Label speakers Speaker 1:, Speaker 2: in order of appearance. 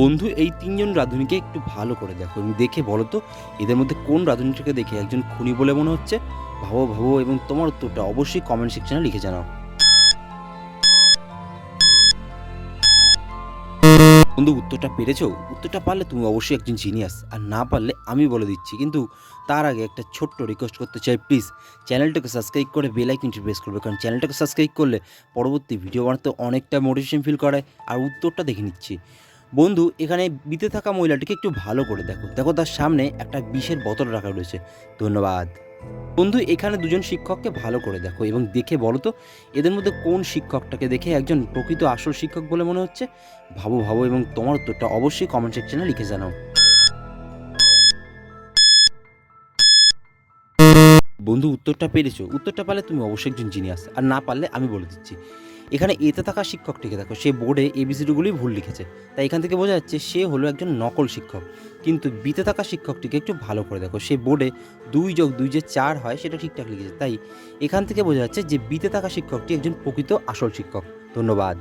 Speaker 1: বন্ধু, এই তিনজন রাঁধুনিকে একটু ভালো করে দেখো। এবং দেখে বলো তো, এদের মধ্যে কোন রাঁধুনিটাকে দেখে একজন খুনি বলে মনে হচ্ছে? ভাবো ভাবো, এবং তোমার উত্তরটা অবশ্যই কমেন্ট সেকশনে লিখে জানাও। বন্ধু, উত্তরটা পেরেছ? উত্তরটা পারলে তুমি অবশ্যই একজন জিনিয়াস আর না পারলে আমি বলে দিচ্ছি। কিন্তু তার আগে একটা ছোট্ট রিকোয়েস্ট করতে চাই প্লিজ চ্যানেলটাকে সাবস্ক্রাইব করে বেল আইকনটি প্রেস করবে। কারণ চ্যানেলটাকে সাবস্ক্রাইব করলে পরবর্তী ভিডিও বানাতে অনেকটা মোটিভেশন ফিল করে। আর উত্তরটা দেখে নিচ্ছি। বন্ধু, এখানে বিতে থাকা মহিলাটিকে একটু ভালো করে দেখো। দেখো তার সামনে একটা বিষের বোতল রাখা রয়েছে। ধন্যবাদ। বন্ধু, এখানে দুজন শিক্ষককে ভালো করে দেখো এবং দেখে বলো তো, এদের মধ্যে কোন শিক্ষকটাকে দেখে একজন প্রকৃত আসল শিক্ষক বলে মনে হচ্ছে? ভাবো ভাবো এবং তোমার উত্তরটা অবশ্যই কমেন্ট সেকশনে লিখে জানাও। বন্ধু, উত্তরটা পেরেছ। উত্তরটা পারলে তুমি অবশ্যই একজন জিনিয়াস আর না পারলে আমি বলে দিচ্ছি। এখানে এতে থাকা শিক্ষকটিকে দেখো, সে বোর্ডে এবিসিডিগুলি ভুল লিখেছে। তাই এখান থেকে বোঝা যাচ্ছে সে হলো একজন নকল শিক্ষক। কিন্তু বিতে থাকা শিক্ষকটিকে একটু ভালো করে দেখো, সে বোর্ডে দুই যোগ দুই যে চার হয়, সেটা ঠিকঠাক লিখেছে। তাই এখান থেকে বোঝা যাচ্ছে যে বিতে থাকা শিক্ষকটি একজন প্রকৃত আসল শিক্ষক। ধন্যবাদ।